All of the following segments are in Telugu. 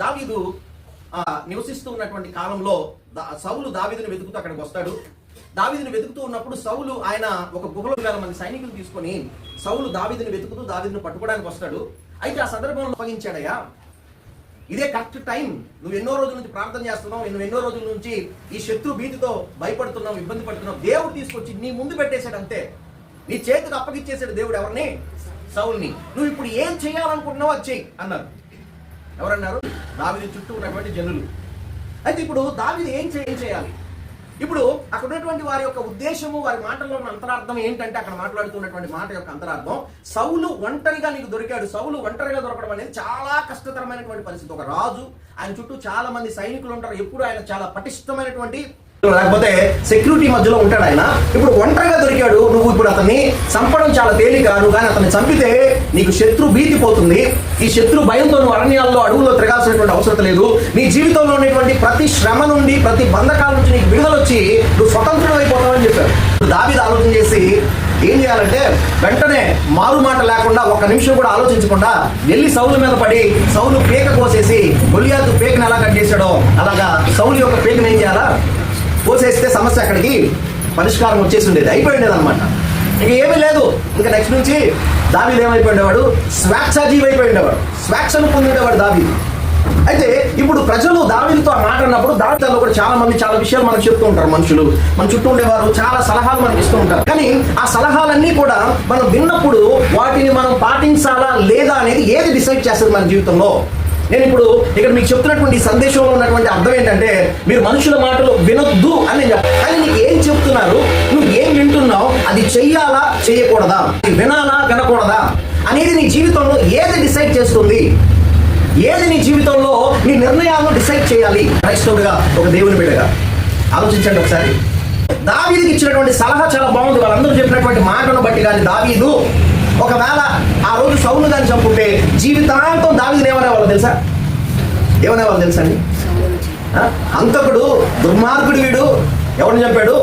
దావీదు నివసిస్తూ ఉన్నటువంటి కాలంలో సౌలు దావీదుని వెతుకుతూ అక్కడికి వస్తాడు. దావీదుని వెతుకుతూ ఉన్నప్పుడు సౌలు ఆయన ఒక గుహలో వేల మంది సైనికులు తీసుకొని సౌలు దావీదుని వెతుకుతూ దావీదుని పట్టుకోవడానికి వస్తాడు. అయితే ఆ సందర్భంలో అప్పగించాడయ్యా ఇదే కరెక్ట్ టైం. నువ్వు ఎన్నో రోజుల నుంచి ప్రార్థన చేస్తున్నావు నువ్వు ఎన్నో రోజుల నుంచి ఈ శత్రు భీతితో భయపడుతున్నావు ఇబ్బంది పడుతున్నావు. దేవుడు తీసుకొచ్చి నీ ముందు పెట్టేశాడు అంతే. నీ చేతికి అప్పగిచ్చేసాడు దేవుడు ఎవరిని? సౌల్ని. నువ్వు ఇప్పుడు ఏం చేయాలనుకుంటున్నావు అది చెయ్యి అన్నారు ఎవరన్నారు? దావిది చుట్టూ ఉన్నటువంటి జనులు. అయితే ఇప్పుడు దావిది ఏం ఏం చేయాలి? ఇప్పుడు అక్కడ ఉన్నటువంటి వారి యొక్క ఉద్దేశము వారి మాటల్లో ఉన్న అంతరార్థం ఏంటంటే అక్కడ మాట్లాడుతున్నటువంటి మాట యొక్క అంతరార్థం సౌలు ఒంటరిగా నీకు దొరికాడు. సౌలు ఒంటరిగా దొరకడం అనేది చాలా కష్టతరమైనటువంటి పరిస్థితి. ఒక రాజు ఆయన చుట్టూ చాలా మంది సైనికులు ఉంటారు. ఎప్పుడు ఆయన చాలా పటిష్టమైనటువంటి లేకపోతే సెక్యూరిటీ మధ్యలో ఉంటాడు ఆయన. ఇప్పుడు ఒంటరిగా దొరికాడు నువ్వు ఇప్పుడు అతన్ని చంపడం చాలా తేలిక నువ్వు కానీ అతన్ని చంపితే నీకు శత్రు భీతి పోతుంది. ఈ శత్రు భయంతో నువ్వు అరణ్యాల్లో అడుగులో తిరగాల్సినటువంటి అవసరం లేదు. నీ జీవితంలో ఉన్నటువంటి ప్రతి శ్రమ నుండి ప్రతి బంధకాల నుంచి నీకు విడుదల వచ్చి నువ్వు స్వతంత్రం అయిపోతావని చెప్పారు. దాబీద ఆలోచన చేసి ఏం చేయాలంటే వెంటనే మారు మాట లేకుండా ఒక నిమిషం కూడా ఆలోచించకుండా వెళ్ళి సౌలు మీద పడి సౌలు పేక కోసేసి గొలియాతు పేకను ఎలా కట్ చేశాడో అలాగా సౌలు యొక్క పేకను ఏం చేయాలా? పోసేస్తే సమస్య అక్కడికి పరిష్కారం వచ్చేసి ఉండేది. అయిపోయి ఉండేది అనమాట ఇంకా ఏమీ లేదు. ఇంకా నెక్స్ట్ నుంచి దావీదు ఏమైపోయిండేవాడు? స్వేచ్ఛాజీవి అయిపోయిండేవాడు. స్వేచ్ఛను పొందిండేవాడు దావీదు. అయితే ఇప్పుడు ప్రజలు దావీలతో మాట్లాడినప్పుడు మాట కూడా చాలా మంది చాలా విషయాలు మనకు చెప్తూ ఉంటారు మనుషులు. మన చుట్టూ ఉండేవారు చాలా సలహాలు మనకి ఇస్తూ ఉంటారు. కానీ ఆ సలహాలన్నీ కూడా మనం విన్నప్పుడు వాటిని మనం పాటించాలా లేదా అనేది ఏది డిసైడ్ చేస్తుంది మన జీవితంలో? నేను ఇప్పుడు ఇక్కడ మీకు చెప్తున్నటువంటి సందేశంలో ఉన్నటువంటి అర్థం ఏంటంటే మీరు మనుషుల మాటలు వినొద్దు అని నేను కానీ నీకు ఏం చెప్తున్నారు? నువ్వు ఏం వింటున్నావు? అది చెయ్యాలా చేయకూడదా వినాలా వినకూడదా? అనేది నీ జీవితంలో ఏది డిసైడ్ చేస్తుంది? ఏది నీ జీవితంలో నీ నిర్ణయాలను డిసైడ్ చేయాలి? క్రైస్తవుడిగా ఒక దేవుని బిడ్డగా ఆలోచించండి ఒకసారి. దావీదికి ఇచ్చినటువంటి సలహా చాలా బాగుంది. వాళ్ళందరూ చెప్పినటువంటి మాటను బట్టి కానీ దావీదు ఒకవేళ ఆ రోజు సౌలు దాన్ని చంపుకుంటే జీవితాంతం దావీదుని ఏమనేవాళ్ళు తెలుసా? ఏమనేవాళ్ళు తెలుసా అండి? అంతకుడు దుర్మార్గుడు వీడు. ఎవరిని చంపాడు?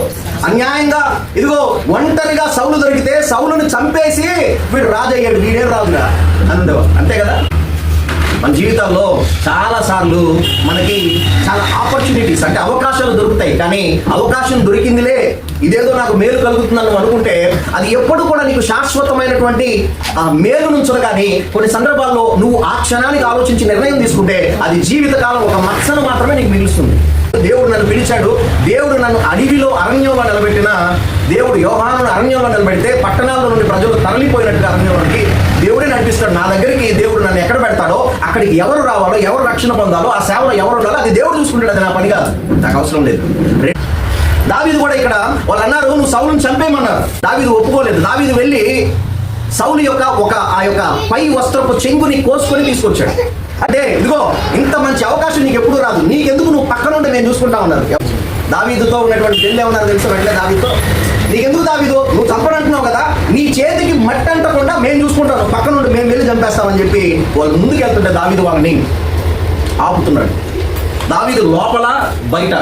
అన్యాయంగా. ఇదిగో ఒంటరిగా సౌలు దొరికితే సౌలును చంపేసి వీడు రాజు అయ్యాడు. వీడేం రాజుగా అంతే అంతే కదా? మన జీవితాల్లో చాలా సార్లు మనకి ఆపర్చునిటీస్ అంటే అవకాశాలు దొరుకుతాయి. కానీ అవకాశం దొరికిందిలే. ఇదేదో నాకు మేలు కలుగుతుందని అనుకుంటే అది ఎప్పుడు కూడా నీకు శాశ్వతమైనటువంటి ఆ మేలు నుంచి కానీ కొన్ని సందర్భాల్లో నువ్వు ఆ క్షణానికి ఆలోచించి నిర్ణయం తీసుకుంటే అది జీవితకాలం ఒక మచ్చను మాత్రమే నీకు మిగులుస్తుంది. దేవుడు నన్ను పిలిచాడు. దేవుడు నన్ను అడవిలో అరణ్యంలో నిలబెట్టిన దేవుడు యోహాను అరణ్యంలో నిలబెడితే పట్టణాల్లో నుండి ప్రజలు తరలిపోయినట్టుగా అరణ్యంలోకి దేవుడే నా దగ్గరికి దేవుడు నన్ను ఎక్కడ పెడతాడో అక్కడికి ఎవరు రావాలో ఎవరు రక్షణ పొందాలో ఆ సేవలో ఎవరు ఉండాలో అది దేవుడు చూసుకుంటాడు. అది నా పని కాదు. నాకు అవసరం లేదు. దావీదు కూడా ఇక్కడ వాళ్ళు అన్నారు నువ్వు సౌలును చంపేయమన్నారు. దావీదు ఒప్పుకోలేదు. దావీదు వెళ్ళి సౌలు యొక్క ఒక ఆ యొక్క పై వస్త్రపు చెంగుని కోసుకొని తీసుకొచ్చాడు. అంటే ఇదిగో ఇంత మంచి అవకాశం నీకు ఎప్పుడు రాదు. నీకెందుకు నువ్వు పక్కన ఉంటే నేను చూసుకుంటా ఉన్నారు దావీదుతో ఉన్నటువంటి పెళ్ళి ఏమన్నారు తెలుసు? వెంటనే దావీదుతో నీకెందుకు దావీదు? నువ్వు చంపడంటున్నావు కదా? నీ చేతికి మట్టి అంటకుండా మేము చూసుకుంటాను. పక్కన ఉండి మేము వెళ్ళి చంపేస్తామని చెప్పి వాళ్ళు ముందుకు వెళ్తుంటే దావీదు వాళ్ళని ఆపుతున్నాడు. దావీదు లోపల బయట.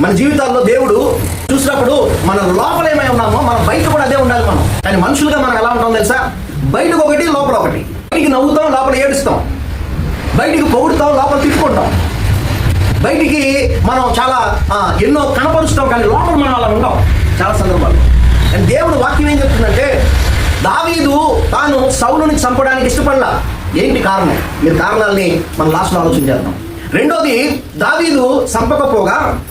మన జీవితాల్లో దేవుడు చూసినప్పుడు మన లోపల ఏమై ఉన్నామో మన బయట కూడా అదే ఉండాలి మనం. కానీ మనుషులుగా మనం ఎలా ఉంటాం తెలుసా? బయటకు ఒకటి లోపల ఒకటి. బయటికి నవ్వుతాం లోపల ఏడుస్తాం. బయటికి పొగుడుతాం లోపల తిట్టుకుంటాం బయటికి మనం చాలా ఎన్నో కనపరుస్తాం కానీ లోపల మనం అలా ఉంటాం చాలా సందర్భాలు. అండ్ దేవుడు వాక్యం ఏం చెప్తుందంటే దావీదు తాను సౌలుని చంపడానికి ఇష్టపడలా. ఏంటి కారణం? మీరు కారణాలని మనం లాస్ట్లో ఆలోచన చేద్దాం. రెండోది దావీదు చంపకపోగా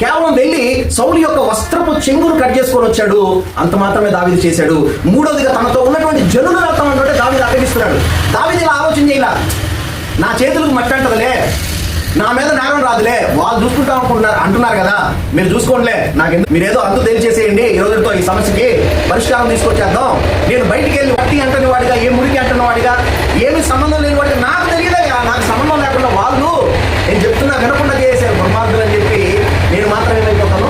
కేవలం వెళ్ళి సౌలు యొక్క వస్త్రపు చెంగును కట్ చేసుకొని వచ్చాడు. అంత మాత్రమే దావీదు చేశాడు. మూడోదిగా తనతో ఉన్నటువంటి జనులు రక్తం అంటే దావీదు అడ్డగిస్తున్నాడు దావీదు ఇలా ఆలోచన చేయాల. నా చేతులకు మట్టి నా మీద నేరం రాదులే. వాళ్ళు చూసుకుంటాం అనుకుంటున్నారు అంటున్నారు కదా. మీరు చూసుకోండిలే. నాకు ఎందుకు మీరు ఏదో అంతు తెలియచేసేయండి ఈ రోజుతో ఈ సమస్యకి పరిష్కారం తీసుకొచ్చేద్దాం. నేను బయటికి వెళ్ళి వట్టి అంటని వాడిగా ఏ మురికి అంటున్న వాడిగా ఏమి సంబంధం లేని వాడిగా నాకు తెలియదయ్యా. నాకు సంబంధం లేకుండా వాళ్ళు నేను చెప్తున్నా వినకుండా చేశారు దుర్మార్గులు అని చెప్పి నేను మాత్రం ఏమైపోతాను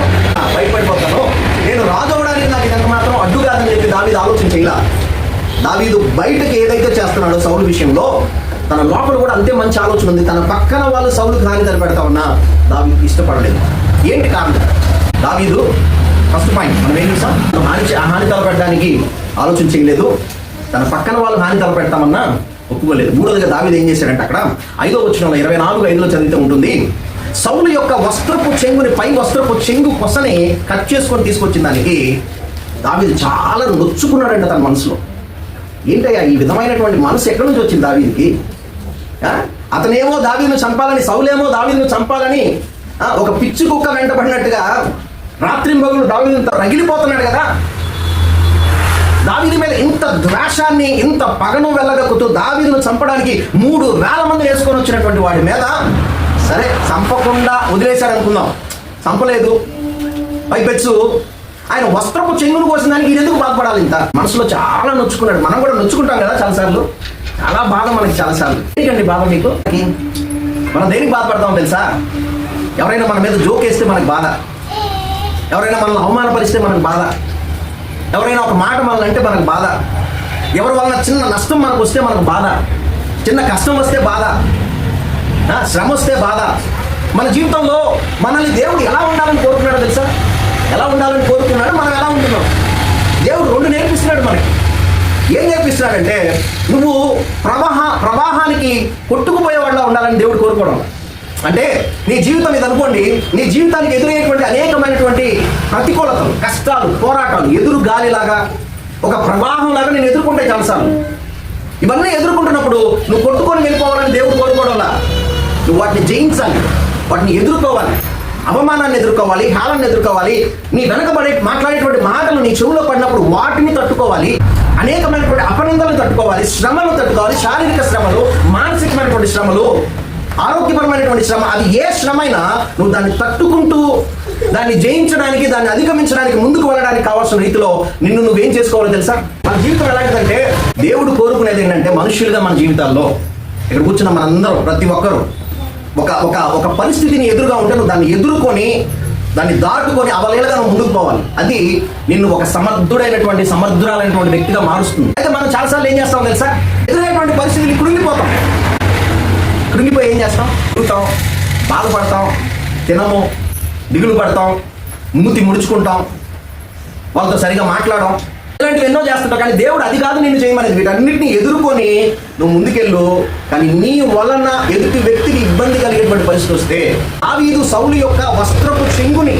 భయపడిపోతాను. బయటపడిపోతాను నేను రాజు అవడానికి నాకు ఇదంత మాత్రం అడ్డు కాదని చెప్పి దాని మీద ఆలోచన చేయాల. దావీదు బయటకి ఏదైతే చేస్తున్నాడో సౌలు విషయంలో తన లోపల కూడా అంతే మంచి ఆలోచన ఉంది. తన పక్కన వాళ్ళు సౌలుకి హాని తలపెడతా ఉన్నా దావీదు ఇష్టపడలేదు. ఏంటి కారణం? దావీదు ఫస్ట్ పాయింట్ మనం ఏం చూసాం? హాని హాని తలపెట్టడానికి ఆలోచన చేయలేదు. తన పక్కన వాళ్ళు హాని తలపెడతామన్నా ఒప్పుకోలేదు. మూడోదిగా దావీదు ఏం చేశాడంటే అక్కడ ఐదో వచ్చిన ఇరవై నాలుగు ఐదులో చదివితే ఉంటుంది. సౌలు యొక్క వస్త్రపు చెంగుని పై వస్త్రపు చెంగు కొసని కట్ చేసుకొని తీసుకొచ్చిన దానికి దావీదు చాలా నొచ్చుకున్నాడంట తన మనసులో. ఏంటయ్యా ఈ విధమైనటువంటి మనసు ఎక్కడి నుంచి వచ్చింది దావీదికి? అతనేమో దావీను చంపాలని సౌలేమో దావీను చంపాలని ఒక పిచ్చి కుక్క వెంటబడినట్టుగా రాత్రి మగులు దావీదుతో రగిలిపోతున్నాడు కదా. దావీది మీద ఇంత ద్వేషాన్ని ఇంత పగను వెళ్ళగక్కుతూ దావీదును చంపడానికి మూడు వేల మంది వేసుకొని వచ్చినటువంటి వాడి మీద సరే చంపకుండా వదిలేశాడు అనుకుందాం. చంపలేదు. పైపెచ్చు ఆయన వస్త్రపు చెంగును కోసిన దానికి ఎందుకు బాధపడాలి ఇంత? మనసులో చాలా నొచ్చుకున్నాడు. మనం కూడా నొచ్చుకుంటాం కదా చాలాసార్లు. అలా బాధ మనకి చాలాసార్లు ఎందుకండి బాధ మీకు? మనం దేనికి బాధపడతాం తెలుసా? ఎవరైనా మన మీద జోక్ వేస్తే మనకు బాధ. ఎవరైనా మనల్ని అవమానపరిస్తే మనకు బాధ. ఎవరైనా ఒక మాట మనల్ని అంటే మనకు బాధ. ఎవరి వలన చిన్న నష్టం మనకు వస్తే మనకు బాధ. చిన్న కష్టం వస్తే బాధ. శ్రమ వస్తే బాధ. మన జీవితంలో మనల్ని దేవుడు ఎలా ఉండాలని కోరుకున్నాడో తెలుసా? ఎలా ఉండాలని కోరుకున్నాడో మనం ఎలా ఉంటున్నాం? దేవుడు రెండు నేర్పిస్తున్నాడు మనకి. ఏం నేర్పిస్తున్నాడంటే నువ్వు ప్రవాహ ప్రవాహానికి కొట్టుకుపోయేవాళ్ళ ఉండాలని దేవుడు కోరుకోవడం. అంటే నీ జీవితం ఇది అనుకోండి నీ జీవితానికి ఎదురయ్యేటువంటి అనేకమైనటువంటి ప్రతికూలతలు కష్టాలు పోరాటాలు ఎదురు గాలిలాగా ఒక ప్రవాహం లాగా నేను ఎదుర్కొంటే చాలాసార్లు ఇవన్నీ ఎదుర్కొంటున్నప్పుడు నువ్వు కొట్టుకొని వెళ్ళిపోవాలని దేవుడు కోరుకోవడంలా. నువ్వు వాటిని జయించాలి వాటిని ఎదుర్కోవాలి అవమానాన్ని ఎదుర్కోవాలి హాలాన్ని ఎదుర్కోవాలి నీ వెనకబడే మాట్లాడేటువంటి మాటలు నీ చెవులో పడినప్పుడు వాటిని తట్టుకోవాలి. అనేకమైనటువంటి అపనిందలను తట్టుకోవాలి శ్రమలు తట్టుకోవాలి శారీరక శ్రమలు మానసికమైనటువంటి శ్రమలు ఆరోగ్యపరమైనటువంటి శ్రమ. అది ఏ శ్రమైనా నువ్వు దాన్ని తట్టుకుంటూ దాన్ని జయించడానికి దాన్ని అధిగమించడానికి ముందుకు వెళ్ళడానికి కావాల్సిన రీతిలో నిన్ను నువ్వేం చేసుకోవాలో తెలుసా? మన జీవితం ఎలాంటిదంటే దేవుడు కోరుకునేది ఏంటంటే మనుషులుగా మన జీవితాల్లో ఇక్కడ కూర్చున్న మనందరం ప్రతి ఒక్కరు ఒక ఒక ఒక పరిస్థితిని ఎదురుగా ఉంటే నువ్వు దాన్ని ఎదుర్కొని దాన్ని దాటుకొని అవలేలుగా నువ్వు ముందుకు పోవాలి. అది నిన్ను ఒక సమర్థుడైనటువంటి సమర్థురాలైనటువంటి వ్యక్తిగా మారుస్తుంది. అయితే మనం చాలాసార్లు ఏం చేస్తాం తెలుసా? ఎదురైనటువంటి పరిస్థితులు కృంగిపోతాం కృంగిపోయి ఏం చేస్తాం? తిరుగుతాం బాధపడతాం తినము దిగులు పడతాం మూతి ముడుచుకుంటాం వాళ్ళతో సరిగా మాట్లాడడం ఇలాంటివి ఎన్నో చేస్తుంటావు కానీ దేవుడు అది కాదు నిన్ను చేయమనేది. వీటన్నిటిని ఎదుర్కొని నువ్వు ముందుకెళ్ళు. కానీ నీ వలన ఎదుటి వ్యక్తికి ఇబ్బంది కలిగేటువంటి పరిస్థితి వస్తే దావీదు సౌలు యొక్క వస్త్రపు చెంగుని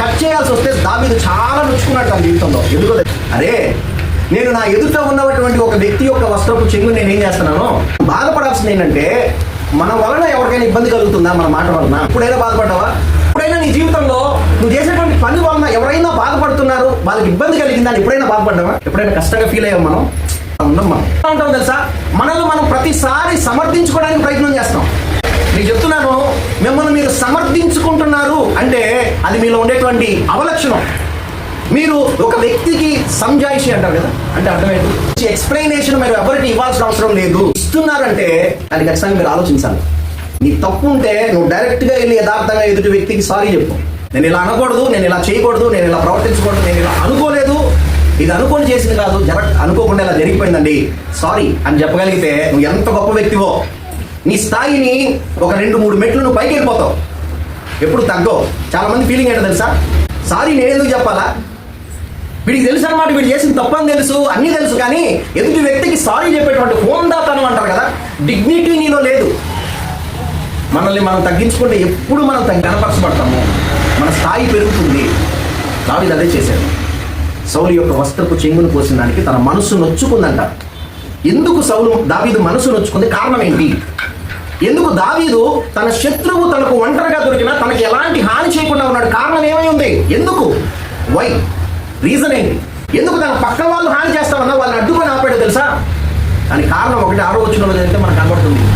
కట్ చేయాల్సి వస్తే దావీదు చాలా నొచ్చుకున్నాడు తన జీవితంలో. ఎందుకో అరే నేను నా ఎదుట ఉన్నటువంటి ఒక వ్యక్తి యొక్క వస్త్రపు చెంగు నేను ఏం చేస్తున్నాను? బాధపడాల్సింది ఏంటంటే మన వలన ఎవరికైనా ఇబ్బంది కలుగుతుందా? మన మాట వలన. ఎప్పుడైనా బాధపడ్డావా? ఎప్పుడైనా నీ జీవితంలో నువ్వు చేసేటువంటి పని వలన ఎవరైనా బాధపడుతున్నారు వాళ్ళకి ఇబ్బంది కలిగిందని ఎప్పుడైనా బాధపడ్డావా? ఎప్పుడైనా కష్టంగా ఫీల్ అయ్యాం మనం? ఉన్నాం మనం. ఉంటాం తెలుసా? మనల్ని మనం ప్రతిసారి సమర్థించుకోవడానికి ప్రయత్నం చేస్తాం. నేను చెప్తున్నాను మిమ్మల్ని మీరు సమర్థించుకుంటున్నారు అంటే అది మీలో ఉండేటువంటి అవలక్షణం. మీరు ఒక వ్యక్తికి సంజాయిషి అంటారు కదా? అంటే అర్థమైంది? ఎక్స్ప్లెయినేషన్ మీరు ఎవరికి ఇవ్వాల్సిన అవసరం లేదు. ఇస్తున్నారంటే అది ఖచ్చితంగా మీరు ఆలోచించాలి. నీ తప్పు ఉంటే నువ్వు డైరెక్ట్గా వెళ్ళి యథార్థంగా ఎదుటి వ్యక్తికి సారీ చెప్పు. నేను ఇలా అనకూడదు నేను ఇలా చేయకూడదు నేను ఇలా ప్రవర్తించకూడదు నేను ఇలా అనుకోలేదు. ఇది అనుకొని చేసింది కాదు జర అనుకోకుండా ఇలా జరిగిపోయిందండి. సారీ అని చెప్పగలిగితే నువ్వు ఎంత గొప్ప వ్యక్తివో. నీ స్థాయిని ఒక రెండు మూడు మెట్లు నువ్వు పైకి వెళ్ళిపోతావు. ఎప్పుడు తగ్గవు. చాలా మంది ఫీలింగ్ ఏంటో తెలుసా? సారీ నేను ఎందుకు చెప్పాలా? వీడికి తెలుసు అనమాట వీడు చేసిన తప్పని తెలుసు అన్నీ తెలుసు కానీ ఎదుటి వ్యక్తికి సారీ చెప్పేటువంటి హోందాతనం అంటారు కదా డిగ్నిటీ నీలో లేదు. మనల్ని మనం తగ్గించుకుంటే ఎప్పుడు మనం కనపరచబడతాము మన స్థాయి పెరుగుతుంది. దావిది అదే చేశాడు. సౌలు యొక్క వస్త్రపు చెంగును కోసిన దానికి తన మనసు నొచ్చుకుందంట. ఎందుకు సౌలు దావీదు మనసు నొచ్చుకుంది కారణం ఏంటి ఎందుకు దావీదు తన శత్రువు తనకు ఒంటరిగా దొరికినా తనకి ఎలాంటి హాని చేయకుండా ఉన్నాడు? కారణం ఏమై ఉంది? ఎందుకు? వై రీజన్ ఏంటి? ఎందుకు తన పక్కన వాళ్ళు హాని చేస్తామన్నా వాళ్ళని అడ్డుకొని ఆపాడు తెలుసా? దాని కారణం ఒకటి ఆరో వచ్చిన జరిగితే మనకు కనబడుతుంది.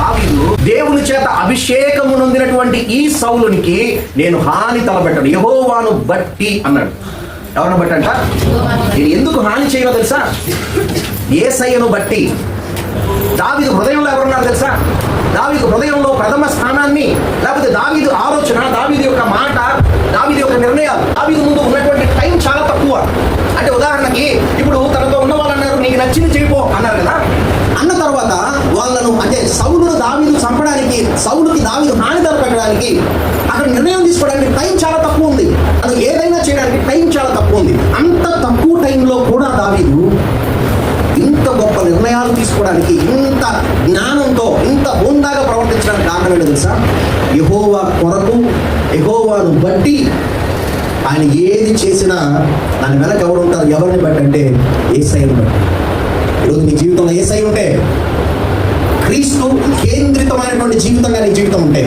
దావీదు దేవుని చేత అభిషేకము నొందినటువంటి ఈ సౌలునికి నేను హాని తలపెట్టను. యహోవాను బట్టి అన్నాడు. ఎవరిని బట్టి అంట నేను ఎందుకు హాని చేయనో తెలుసా? ఏసయ్యను బట్టి. దావీదు హృదయంలో ఎవరున్నారు తెలుసా? దావీదు హృదయంలో ప్రథమ స్థానాన్ని లేకపోతే దావీదు ఆలోచన దావీదు యొక్క మాట దావీదు యొక్క నిర్ణయాలు దావీదు ముందు ఉన్నటువంటి టైం చాలా తక్కువ. అంటే ఉదాహరణకి ఇప్పుడు తనతో ఉన్న వాళ్ళు అన్నారు నీకు నచ్చింది చేయిపో అన్నారు కదా? అన్న తర్వాత వాళ్ళను అంటే సౌలును దావీదు చంపడానికి సౌలుకి దావీదు హాని తలపెట్టడానికి అక్కడ నిర్ణయం తీసుకోవడానికి టైం చాలా తక్కువ ఉంది. అది ఏదైనా చేయడానికి టైం చాలా తక్కువ ఉంది. అంత తక్కువ టైంలో కూడా దావీదు ఇంత గొప్ప నిర్ణయాలు తీసుకోవడానికి ఇంత జ్ఞానంతో ఇంత హోందాగా ప్రవర్తించడానికి కారణం ఏంటో తెలుసా? యహోవా కొరకు యహోవాను బట్టి ఆయన ఏది చేసినా దాని వెనక ఎవరు ఉంటారు? ఎవరిని బట్టి అంటే ఏసైని బట్టి. ఈరోజు నీ జీవితంలో ఏసై ఉంటే? క్రీస్తు కేంద్రితమైనటువంటి జీవితంగా నీ జీవితం ఉంటే.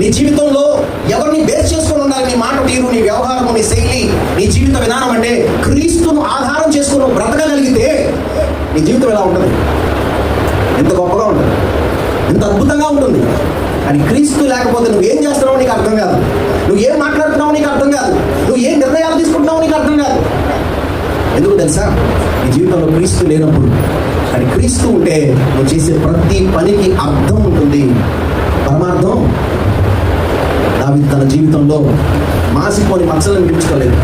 నీ జీవితంలో ఎవరిని బేస్ చేసుకొని ఉండాలి నీ మాట తీరు నీ వ్యవహారము నీ శైలి నీ జీవిత విధానం అంటే క్రీస్తును ఆధారం చేసుకుని బ్రతకగలిగితే నీ జీవితం ఎలా ఉంటుంది? ఎంత గొప్పగా ఉంటుంది? ఎంత అద్భుతంగా ఉంటుంది? కానీ క్రీస్తు లేకపోతే నువ్వు ఏం చేస్తున్నావో నీకు అర్థం కాదు. నువ్వు ఏం మాట్లాడుతున్నావో నీకు అర్థం కాదు. నువ్వు ఏం నిర్ణయాలు తీసుకుంటున్నావో నీకు అర్థం కాదు. ఎందుకు తెలుసా? నీ జీవితంలో క్రీస్తు లేనప్పుడు కానీ క్రీస్తు ఉంటే నువ్వు చేసే ప్రతి పనికి అర్థం ఉంటుంది. పరమార్థం? దావిదు తన జీవితంలో మాసిపోని మచ్చలను పిలుచుకోలేదు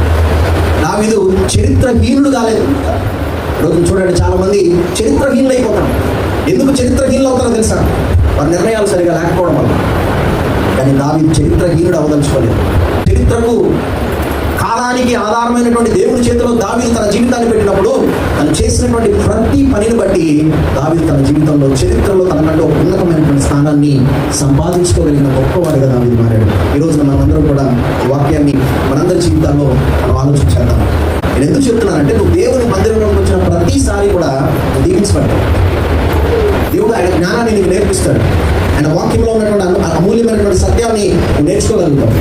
దావిదు చరిత్రహీనుడు కాలేదు. రోజు చూడండి చాలా మంది చరిత్రహీనులు అయిపోతారు ఎందుకు చరిత్రహీనులు అవుతారో తెలుసా? వారి నిర్ణయాలు సరిగా లేకపోవడం వల్ల. కానీ దావి చరిత్రహీనుడు అవదలుచుకోలేదు చరిత్రకు జీవితానికి ఆధారమైనటువంటి దేవుని చేతిలో దావి తన జీవితాన్ని పెట్టినప్పుడు తను చేసినటువంటి ప్రతి పనిని బట్టి దావి తన జీవితంలో చరిత్రలో తనకంటే ఒక ఉన్నతమైనటువంటి స్థానాన్ని సంపాదించుకోగలిగిన గొప్పవాడిగా దావీదు మారాడు. ఈ మనమందరం కూడా వాక్యాన్ని మనందరి జీవితాల్లో మనం ఆలోచించేద్దాం నేను ఎందుకు చెప్తున్నానంటే నువ్వు దేవుని మందిరంలోకి వచ్చిన ప్రతిసారి కూడా దీవించబడ్డావు దేవుడు ఆయన జ్ఞానాన్ని నీకు నేర్పిస్తాడు. ఆయన వాక్యంలో ఉన్నటువంటి అమూల్యమైనటువంటి సత్యాన్ని నేర్చుకోగలుగుతాం నేర్చుకోగలుగుతావు.